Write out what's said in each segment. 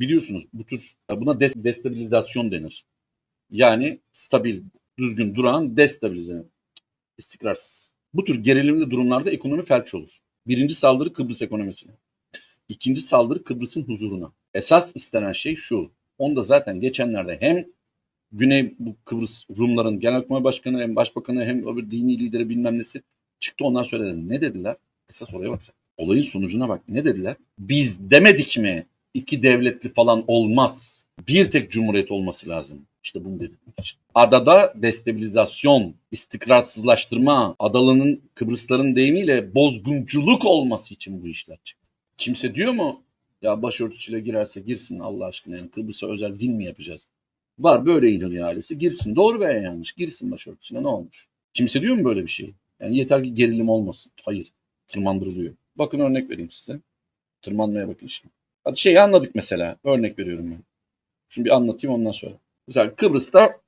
biliyorsunuz bu tür buna des- destabilizasyon denir. Yani stabil, düzgün duran destabilize, istikrarsız. Bu tür gerilimli durumlarda ekonomi felç olur. Birinci saldırı Kıbrıs ekonomisine. İkinci saldırı Kıbrıs'ın huzuruna. Esas istenen şey şu. Onda zaten geçenlerde hem Güney bu Kıbrıs Rumların Genelkurmay Başkanı hem Başbakanı hem öbür dini lideri bilmem nesi çıktı onlar söyledi. Ne dediler? Esas oraya bak. Olayın sonucuna bak. Ne dediler? Biz demedik mi iki devletli falan olmaz. Bir tek cumhuriyet olması lazım. İşte bunu için. Adada destabilizasyon, istikrarsızlaştırma, adalının Kıbrısların deyimiyle bozgunculuk olması için bu işler çıktı. Kimse diyor mu ya başörtüsüyle girerse girsin Allah aşkına yani Kıbrıs'a özel din mi yapacağız? Var böyle inanıyor ailesi girsin. Doğru veya yanlış girsin başörtüsüne ne olmuş? Kimse diyor mu böyle bir şey? Yani yeter ki gerilim olmasın. Hayır. Tırmandırılıyor. Bakın örnek vereyim size. Tırmanmaya bakın şimdi. Hadi şeyi anladık mesela. Örnek veriyorum ben. Şimdi bir anlatayım ondan sonra. Mesela Kıbrıs'ta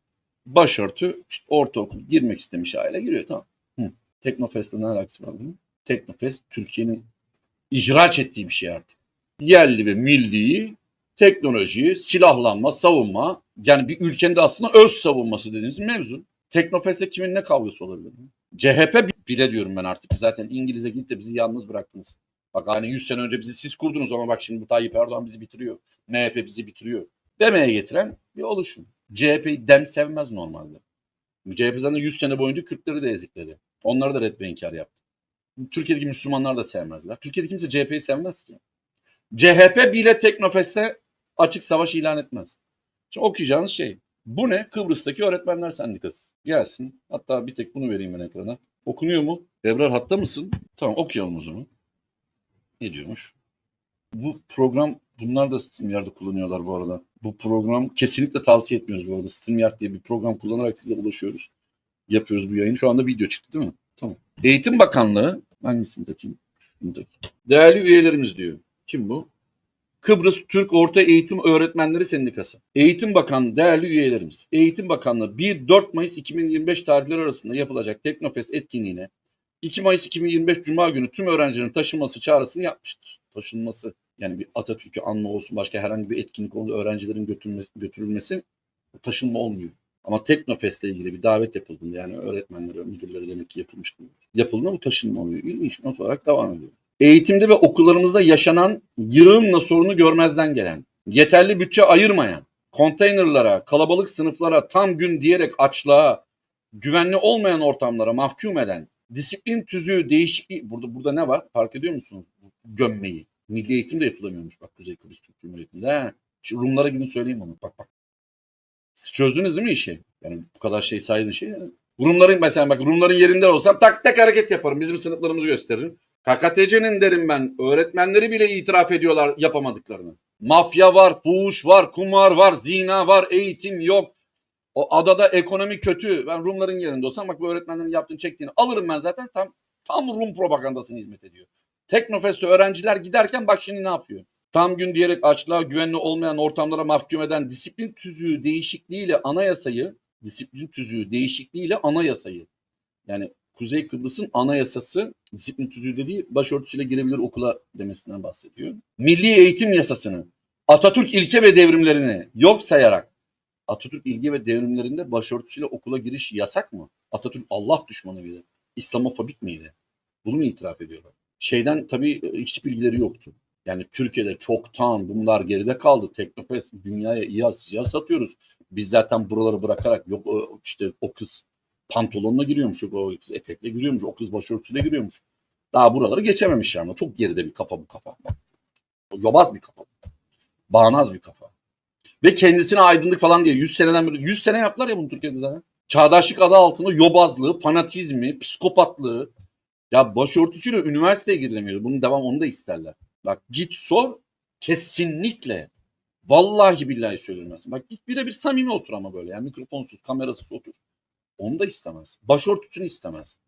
başörtü işte ortaokul girmek istemiş aile giriyor tamam. Hı. Teknofest'le ne alakası var bunun? Teknofest Türkiye'nin icraç ettiği bir şey artık. Yerli ve milli teknoloji, silahlanma, savunma yani bir ülkenin de aslında öz savunması dediğimiz mevzu. Teknofest'te kimin ne kavgası olabilir? CHP bile diyorum ben artık. Zaten İngiliz'e gidip de bizi yalnız bıraktınız. Bak hani 100 sene önce bizi siz kurdunuz ama bak şimdi bu Tayyip Erdoğan bizi bitiriyor. MHP bizi bitiriyor. Demeye getiren bir oluşum. CHP'yi dem sevmez normalde. CHP zaten 100 sene boyunca Kürtleri de ezikledi. Onları da red ve inkar yaptı. Türkiye'deki Müslümanlar da sevmezler. Türkiye'de kimse CHP'yi sevmez ki. CHP bile Teknofest'te açık savaş ilan etmez. Şimdi okuyacağınız şey. Bu ne? Kıbrıs'taki Öğretmenler Sendikası. Gelsin. Hatta bir tek bunu vereyim ben ekrana. Okunuyor mu? Ebrar hatta mısın? Tamam okuyalım o zaman. Ne diyormuş? Bu program bunlar da StreamYard'ı kullanıyorlar bu arada. Bu program kesinlikle tavsiye etmiyoruz bu arada. StreamYard diye bir program kullanarak size ulaşıyoruz. Yapıyoruz bu yayını. Şu anda video çıktı değil mi? Tamam. Eğitim Bakanlığı hangisindeki? Şundaki. Değerli üyelerimiz diyor. Kim bu? Kıbrıs Türk Orta Eğitim Öğretmenleri Sendikası. Eğitim Bakanlığı değerli üyelerimiz. Eğitim Bakanlığı 1-4 Mayıs 2025 tarihleri arasında yapılacak Teknofest etkinliğine 2 Mayıs 2025 Cuma günü tüm öğrencilerin taşınması çağrısını yapmıştır. Taşınması yani bir Atatürk'ü anma olsun başka herhangi bir etkinlik oldu öğrencilerin götürülmesi, götürülmesi taşınma olmuyor. Ama Teknofest'le ilgili bir davet yapıldı. Yani öğretmenlere, müdürlere demek ki yapılmış. Yapıldığında bu taşınma oluyor. İlginç not olarak devam ediyor. Eğitimde ve okullarımızda yaşanan yığınla sorunu görmezden gelen, yeterli bütçe ayırmayan, konteynerlara, kalabalık sınıflara, tam gün diyerek açlığa, güvenli olmayan ortamlara mahkum eden, disiplin tüzüğü değişikliği, burada burada ne var? Fark ediyor musunuz? Gömmeyi. Milli eğitim de yapılamıyormuş bak Kuzey Kıbrıs Türk Cumhuriyeti'nde. Şimdi Rumlara gidin söyleyeyim onu. Bak bak. Siz çözdünüz değil mi işi? Yani bu kadar şey saydığın şey. Rumların mesela bak Rumların yerinde olsam tak tak hareket yaparım. Bizim sınıflarımızı gösteririm. KKTC'nin derim ben. Öğretmenleri bile itiraf ediyorlar yapamadıklarını. Mafya var, fuhuş var, kumar var, zina var, eğitim yok. O adada ekonomi kötü. Ben Rumların yerinde olsam bak bu öğretmenlerin yaptığını çektiğini alırım ben zaten tam tam Rum propagandasına hizmet ediyor. Teknofest'te öğrenciler giderken bak şimdi ne yapıyor? Tam gün diyerek açlığa güvenli olmayan ortamlara mahkum eden disiplin tüzüğü değişikliğiyle anayasayı, disiplin tüzüğü değişikliğiyle anayasayı yani Kuzey Kıbrıs'ın anayasası disiplin tüzüğü dediği başörtüsüyle girebilir okula demesinden bahsediyor. Milli eğitim yasasını Atatürk ilke ve devrimlerini yok sayarak Atatürk ilke ve devrimlerinde başörtüsüyle okula giriş yasak mı? Atatürk Allah düşmanı mıydı? İslamofobik miydi? Bunu mu itiraf ediyorlar? Şeyden tabii hiç bilgileri yoktu. Yani Türkiye'de çoktan bunlar geride kaldı. Teknofest dünyaya İHA SİHA satıyoruz. Biz zaten buraları bırakarak yok o- işte o kız pantolonla giriyormuş, yok o kız etekle giriyormuş, o kız başörtüsüyle giriyormuş. Daha buraları geçememişler ama çok geride bir kafa bu kafa. Yobaz bir kafa. Bağnaz bir kafa. Ve kendisine aydınlık falan diye 100 seneden beri 100 sene yaptılar ya bunu Türkiye'de zaten. Çağdaşlık adı altında yobazlığı, fanatizmi, psikopatlığı. Ya başörtüsüyle üniversiteye girilemiyor. Bunun devam onu da isterler. Bak git sor kesinlikle. Vallahi billahi söylemezsin. Bak git birebir samimi otur ama böyle. Yani mikrofonsuz, kamerasız otur. Onu da istemez. Başörtüsünü istemez.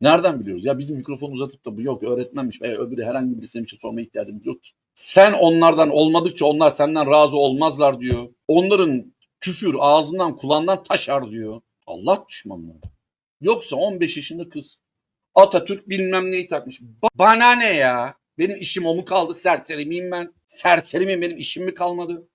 Nereden biliyoruz? Ya bizim mikrofon uzatıp da bu yok öğretmenmiş veya öbürü herhangi birisine bir şey sormaya ihtiyacımız yok ki. Sen onlardan olmadıkça onlar senden razı olmazlar diyor. Onların küfür ağzından kulağından taşar diyor. Allah düşmanları. Yoksa 15 yaşında kız Atatürk bilmem neyi takmış. Ba- bana ne ya? Benim işim o mu kaldı? Serseri miyim ben? Serseri miyim? Benim işim mi kalmadı?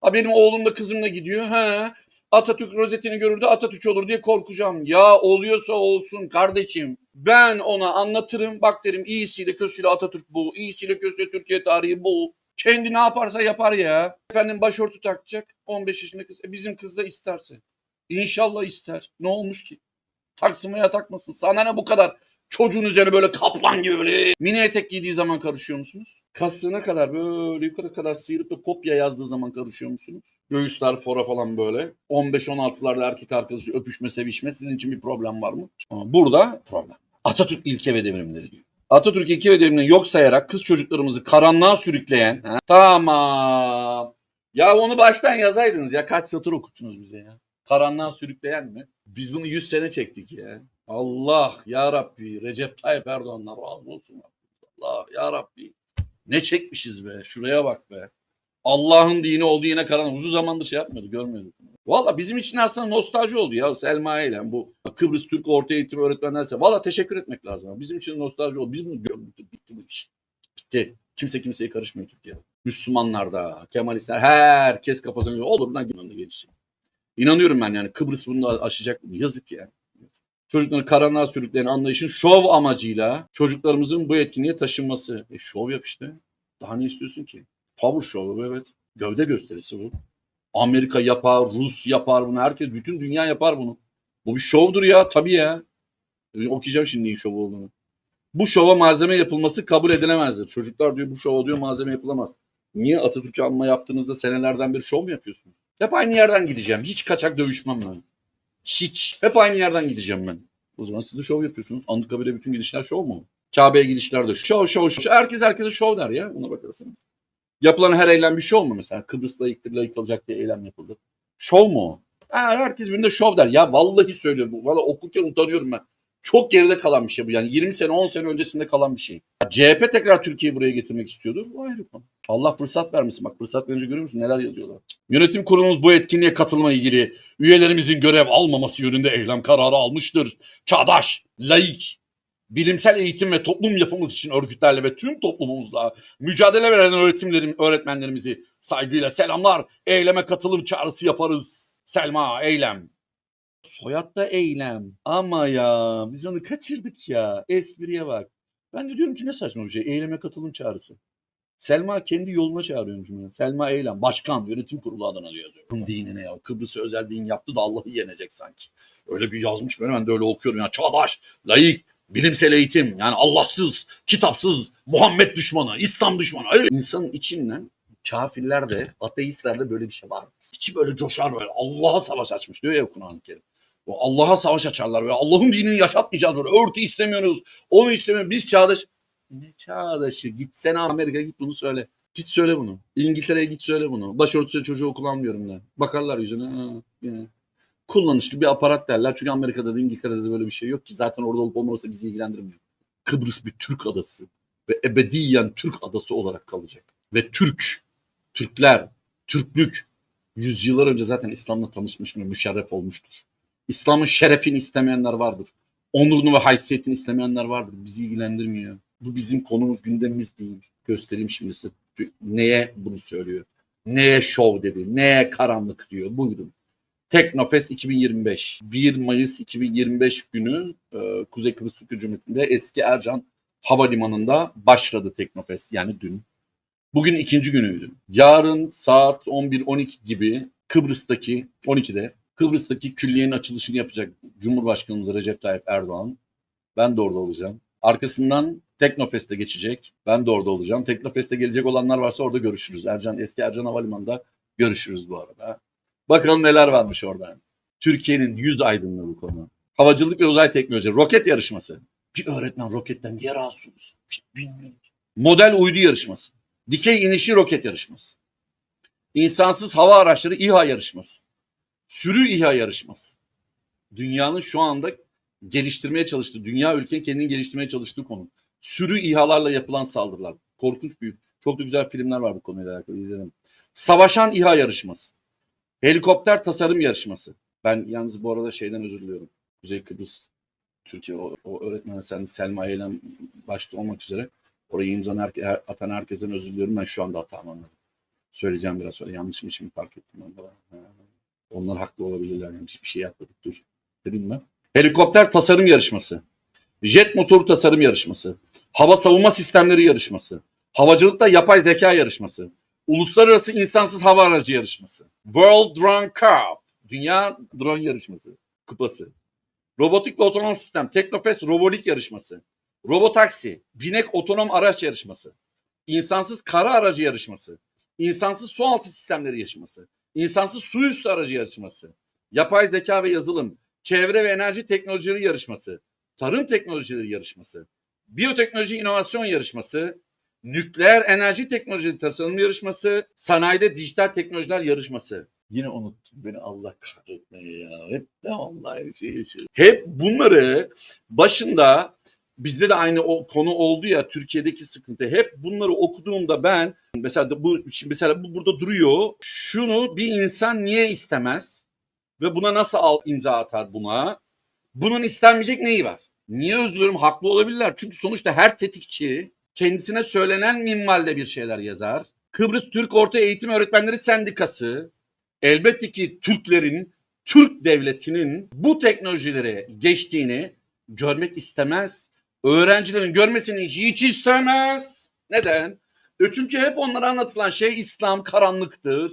Ha benim oğlum da kızımla gidiyor. Ha Atatürk rozetini görürdü Atatürk olur diye korkacağım. Ya oluyorsa olsun kardeşim. Ben ona anlatırım. Bak derim iyisiyle kötüsüyle Atatürk bu. iyisiyle kötüsüyle Türkiye tarihi bu. Kendi ne yaparsa yapar ya. Efendim başörtü takacak. 15 yaşında kız. E, bizim kız da isterse. İnşallah ister. Ne olmuş ki? Taksımaya takmasın. Sana ne bu kadar? Çocuğun üzerine böyle kaplan gibi böyle mini etek giydiği zaman karışıyor musunuz? Kasına kadar böyle yukarı kadar sıyırıp da kopya yazdığı zaman karışıyor musunuz? Göğüsler fora falan böyle. 15-16'larda erkek arkadaşı öpüşme sevişme sizin için bir problem var mı? Burada problem. Atatürk ilke ve devrimleri diyor. Atatürk ilke ve devrimlerini yok sayarak kız çocuklarımızı karanlığa sürükleyen ha? tamam. Ya onu baştan yazaydınız ya kaç satır okuttunuz bize ya. Karanlığa sürükleyen mi? Biz bunu 100 sene çektik ya. Allah ya Rabbi Recep Tayyip Erdoğan'la razı olsun. Allah ya Rabbi. Ne çekmişiz be. Şuraya bak be. Allah'ın dini olduğu yine karanlık. Uzun zamandır şey yapmıyorduk, görmüyorduk. Valla bizim için aslında nostalji oldu ya Selma ile bu Kıbrıs Türk Orta Eğitim Öğretmenlerse. Valla teşekkür etmek lazım. Bizim için nostalji oldu. Biz bunu gördük. Bitti bu iş. Bitti. Kimse kimseye karışmıyor Türkiye'de. Müslümanlar da, Kemalistler, herkes kafasına göre olur buradan gitmem geçecek. İnanıyorum ben yani Kıbrıs bunu aşacak. Yazık ya. Çocukların karanlığa sürükleyen anlayışın şov amacıyla çocuklarımızın bu etkinliğe taşınması. E şov yap işte. Daha ne istiyorsun ki? Power show evet. Gövde gösterisi bu. Amerika yapar, Rus yapar bunu. Herkes, bütün dünya yapar bunu. Bu bir şovdur ya tabii ya. E, okuyacağım şimdi neyin şov olduğunu. Bu şova malzeme yapılması kabul edilemezdir. Çocuklar diyor bu şova diyor malzeme yapılamaz. Niye Atatürk'ü anma yaptığınızda senelerden beri şov mu yapıyorsunuz? Hep aynı yerden gideceğim. Hiç kaçak dövüşmem ben. Hiç. Hep aynı yerden gideceğim ben. O zaman siz de şov yapıyorsunuz. Anıtkabir'e bütün gidişler şov mu? Kabe'ye gidişler de şov şov şov. Herkes herkese şov der ya. Ona bakarsın. Yapılan her eylem bir şov mu mesela? Kıbrıs layıktır layık olacak diye eylem yapıldı. Şov mu? Ha, herkes birinde şov der. Ya vallahi söylüyorum. bu. Vallahi okurken utanıyorum ben. Çok geride kalan bir şey bu. Yani 20 sene 10 sene öncesinde kalan bir şey. CHP tekrar Türkiye'yi buraya getirmek istiyordu. Bu ayrı konu. Allah fırsat vermesin. Bak fırsat verince görüyor musun? Neler yazıyorlar. Yönetim kurulumuz bu etkinliğe katılma ilgili üyelerimizin görev almaması yönünde eylem kararı almıştır. Çağdaş, laik, bilimsel eğitim ve toplum yapımız için örgütlerle ve tüm toplumumuzla mücadele veren öğretimlerim, öğretmenlerimizi saygıyla selamlar. Eyleme katılım çağrısı yaparız. Selma eylem. Soyadda eylem. Ama ya biz onu kaçırdık ya. Espriye bak. Ben de diyorum ki ne saçma bir şey. Eyleme katılım çağrısı. Selma kendi yoluna çağırıyormuş. bunu. Selma Eylem. Başkan yönetim kurulu adına diyor. Bunun dinine ya. Kıbrıs'ı özel din yaptı da Allah'ı yenecek sanki. Öyle bir yazmış ben de öyle okuyorum. Ya çağdaş, layık, bilimsel eğitim. Yani Allahsız, kitapsız, Muhammed düşmanı, İslam düşmanı. Öyle. İnsanın içinden kafirler de, ateistler de böyle bir şey var. İçi böyle coşar böyle. Allah'a savaş açmış diyor ya Kur'an-ı Kerim. Allah'a savaş açarlar böyle. Allah'ın dinini yaşatmayacağız böyle. Örtü istemiyoruz. Onu istemiyoruz. Biz çağdaş. Ne çağdaşı? Gitsene Amerika'ya git bunu söyle. Git söyle bunu. İngiltere'ye git söyle bunu. Başörtüsü çocuğu kullanmıyorum de. Bakarlar yüzüne. Ha, yine. Kullanışlı bir aparat derler. Çünkü Amerika'da da İngiltere'de de böyle bir şey yok ki. Zaten orada olup olmaması bizi ilgilendirmiyor. Kıbrıs bir Türk adası. Ve ebediyen Türk adası olarak kalacak. Ve Türk, Türkler, Türklük yüzyıllar önce zaten İslam'la tanışmış mı, müşerref olmuştur. İslam'ın şerefini istemeyenler vardır. Onurunu ve haysiyetini istemeyenler vardır. Bizi ilgilendirmiyor. Bu bizim konumuz, gündemimiz değil. Göstereyim şimdi size neye bunu söylüyor. Neye şov dedi, neye karanlık diyor. Buyurun. Teknofest 2025. 1 Mayıs 2025 günü e, Kuzey Kıbrıs Türk Cumhuriyeti'nde eski Ercan Havalimanı'nda başladı Teknofest. Yani dün. Bugün ikinci günüydü. Yarın saat 11-12 gibi Kıbrıs'taki 12'de Kıbrıs'taki külliyenin açılışını yapacak Cumhurbaşkanımız Recep Tayyip Erdoğan. Ben de orada olacağım. Arkasından Teknofest'e geçecek. Ben de orada olacağım. Teknofest'e gelecek olanlar varsa orada görüşürüz. Ercan eski Ercan Havalimanı'nda görüşürüz bu arada. Bakalım neler varmış orada. Türkiye'nin yüz aydınlığı bu konu. Havacılık ve uzay teknoloji. Roket yarışması. Bir öğretmen roketten niye bilmiyorum. Model uydu yarışması. Dikey inişli roket yarışması. İnsansız hava araçları İHA yarışması. Sürü İHA yarışması. Dünyanın şu anda geliştirmeye çalıştığı, dünya ülkenin kendini geliştirmeye çalıştığı konu. Sürü İHA'larla yapılan saldırılar. Korkunç büyük. Çok da güzel filmler var bu konuyla alakalı izledim. Savaşan İHA yarışması. Helikopter tasarım yarışması. Ben yalnız bu arada şeyden özür diliyorum. Kuzey Kıbrıs Türkiye o, o öğretmen sen Selma Eylem başta olmak üzere Oraya imzanı herke- atan herkesten özür diliyorum. Ben şu anda hatam anladım. Söyleyeceğim biraz sonra. Yanlış mı şimdi fark ettim. Ben. Onlar haklı olabilirler. Yani bir şey yapmadık. Dur. Dedim ben. Helikopter tasarım yarışması. Jet motoru tasarım yarışması. Hava savunma sistemleri yarışması. Havacılıkta yapay zeka yarışması. Uluslararası insansız hava aracı yarışması. World Drone Cup. Dünya drone yarışması. Kupası. Robotik ve otonom sistem. Teknofest robolik yarışması. Robotaksi. Binek otonom araç yarışması. İnsansız kara aracı yarışması. İnsansız su altı sistemleri yarışması. İnsansız su üstü aracı yarışması. Yapay zeka ve yazılım. Çevre ve enerji teknolojileri yarışması. Tarım teknolojileri yarışması. Biyoteknoloji inovasyon yarışması. Nükleer enerji teknolojileri tasarım yarışması. Sanayide dijital teknolojiler yarışması. Yine unuttum beni Allah kahretmeye ya. Hep de vallahi şey. Hep bunları başında bizde de aynı o konu oldu ya Türkiye'deki sıkıntı. Hep bunları okuduğumda ben mesela bu mesela bu burada duruyor. Şunu bir insan niye istemez ve buna nasıl al, imza atar buna? Bunun istenmeyecek neyi var? Niye özlüyorum? Haklı olabilirler. Çünkü sonuçta her tetikçi kendisine söylenen minvalde bir şeyler yazar. Kıbrıs Türk Orta Eğitim Öğretmenleri Sendikası elbette ki Türklerin, Türk devletinin bu teknolojilere geçtiğini görmek istemez. Öğrencilerin görmesini hiç, istemez. Neden? Çünkü hep onlara anlatılan şey İslam karanlıktır.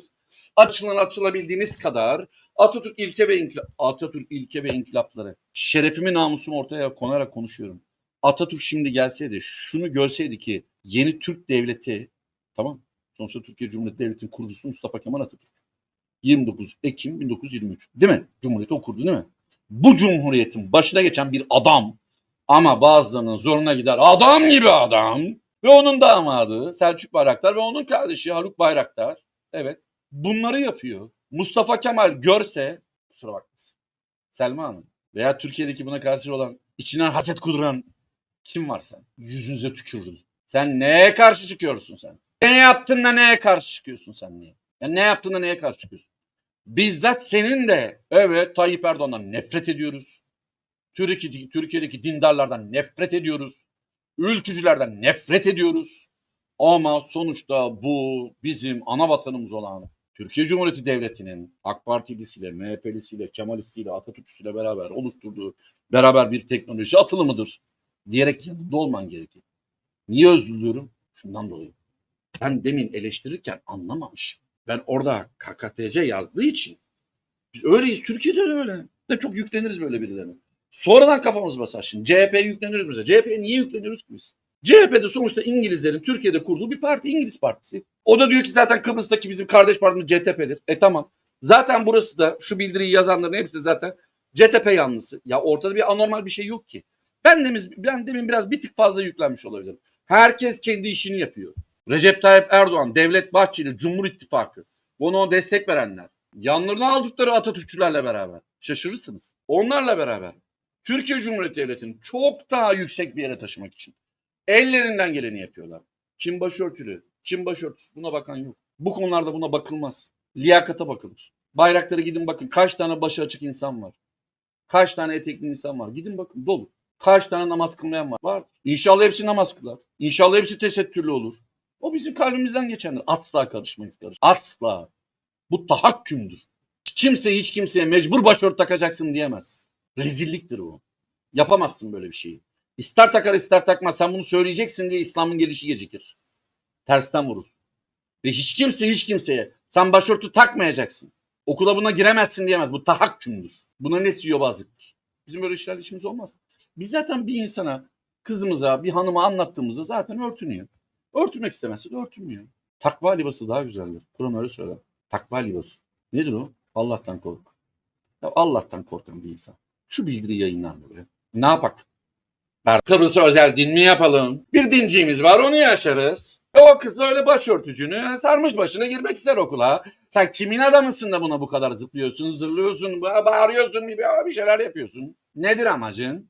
Açılın açılabildiğiniz kadar Atatürk ilke ve inkılap, Atatürk ilke ve inkılapları. Şerefimi namusumu ortaya konarak konuşuyorum. Atatürk şimdi gelseydi, şunu görseydi ki yeni Türk devleti, tamam Sonuçta Türkiye Cumhuriyeti Devleti'nin kurucusu Mustafa Kemal Atatürk. 29 Ekim 1923. Değil mi? Cumhuriyeti okurdu değil mi? Bu cumhuriyetin başına geçen bir adam ama bazılarının zoruna gider adam gibi adam ve onun damadı Selçuk Bayraktar ve onun kardeşi Haluk Bayraktar evet bunları yapıyor. Mustafa Kemal görse kusura bakmasın. Selma Hanım veya Türkiye'deki buna karşı olan içinden haset kuduran kim varsa yüzünüze tükürürüm. Sen neye karşı çıkıyorsun sen? Ne yaptın da neye karşı çıkıyorsun sen niye? Ya ne yaptın da neye karşı çıkıyorsun? Bizzat senin de evet Tayyip Erdoğan'dan nefret ediyoruz. Türkiye, Türkiye'deki dindarlardan nefret ediyoruz. Ülkücülerden nefret ediyoruz. Ama sonuçta bu bizim ana vatanımız olan Türkiye Cumhuriyeti Devleti'nin AK Partilisiyle, MHP'lisiyle, Kemalistiyle, Atatürkçüsüyle beraber oluşturduğu beraber bir teknoloji atılımıdır diyerek yanında olman gerekir. Niye özlüyorum? Şundan dolayı. Ben demin eleştirirken anlamamışım. Ben orada KKTC yazdığı için biz öyleyiz. Türkiye'de de öyle. De çok yükleniriz böyle birilerine. Sonradan kafamız basar şimdi. CHP'ye yükleniyoruz bize. CHP'ye niye yükleniyoruz ki biz? CHP'de sonuçta İngilizlerin Türkiye'de kurduğu bir parti. İngiliz partisi. O da diyor ki zaten Kıbrıs'taki bizim kardeş partimiz CTP'dir. E tamam. Zaten burası da şu bildiriyi yazanların hepsi zaten CTP yanlısı. Ya ortada bir anormal bir şey yok ki. Ben demin, ben demin biraz bir tık fazla yüklenmiş olabilirim. Herkes kendi işini yapıyor. Recep Tayyip Erdoğan, Devlet Bahçeli, Cumhur İttifakı, ona destek verenler, yanlarına aldıkları Atatürkçülerle beraber şaşırırsınız. Onlarla beraber Türkiye Cumhuriyeti Devleti'ni çok daha yüksek bir yere taşımak için ellerinden geleni yapıyorlar. Kim başörtülü, kim başörtüsü buna bakan yok. Bu konularda buna bakılmaz. Liyakata bakılır. Bayraklara gidin bakın kaç tane başı açık insan var. Kaç tane etekli insan var. Gidin bakın dolu. Kaç tane namaz kılmayan var. Var. İnşallah hepsi namaz kılar. İnşallah hepsi tesettürlü olur. O bizim kalbimizden geçendir. Asla karışmayız karış. Asla. Bu tahakkümdür. Kimse hiç kimseye mecbur başörtü takacaksın diyemez. Rezilliktir bu. Yapamazsın böyle bir şeyi. İster takar ister takmaz. Sen bunu söyleyeceksin diye İslam'ın gelişi gecikir. Tersten vurur. Ve hiç kimse hiç kimseye sen başörtü takmayacaksın. Okula buna giremezsin diyemez. Bu tahakkümdür. Buna net yobazlıktır. Bizim böyle işlerle işimiz olmaz. Biz zaten bir insana, kızımıza, bir hanıma anlattığımızda zaten örtünüyor. Örtünmek istemezse de örtünmüyor. Takva libası daha güzeldir. Kur'an öyle söyler. Takva libası. Nedir o? Allah'tan kork. Ya Allah'tan korkan bir insan. Şu bildiri yayınlar böyle. Ne yapak? Kıbrıs özel din mi yapalım? Bir dinciğimiz var onu yaşarız. E o kız da öyle başörtücünü sarmış başına girmek ister okula. Sen kimin adamısın da buna bu kadar zıplıyorsun, zırlıyorsun, ba- bağırıyorsun, bir şeyler yapıyorsun. Nedir amacın?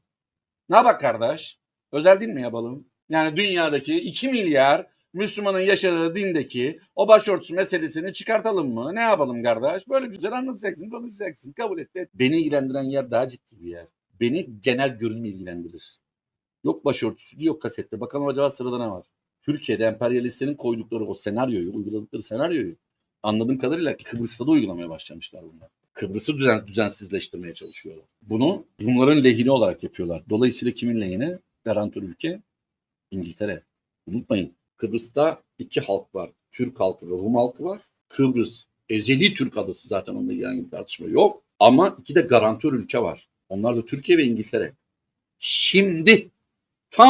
Ne bak kardeş? Özel din mi yapalım? Yani dünyadaki 2 milyar Müslümanın yaşadığı dindeki o başörtüsü meselesini çıkartalım mı? Ne yapalım kardeş? Böyle güzel anlatacaksın, konuşacaksın. Kabul et. Beni ilgilendiren yer daha ciddi bir yer. Beni genel görünüm ilgilendirir. Yok başörtüsü, yok kasette. Bakalım acaba sırada ne var? Türkiye'de emperyalistlerin koydukları o senaryoyu, uyguladıkları senaryoyu anladığım kadarıyla Kıbrıs'ta da uygulamaya başlamışlar bunlar. Kıbrıs'ı düzen, düzensizleştirmeye çalışıyorlar. Bunu Rumların lehine olarak yapıyorlar. Dolayısıyla kimin lehine? Garantör ülke İngiltere. Unutmayın Kıbrıs'ta iki halk var. Türk halkı ve Rum halkı var. Kıbrıs ezeli Türk adası zaten onunla ilgili tartışma yok. Ama iki de garantör ülke var. Onlar da Türkiye ve İngiltere. Şimdi tam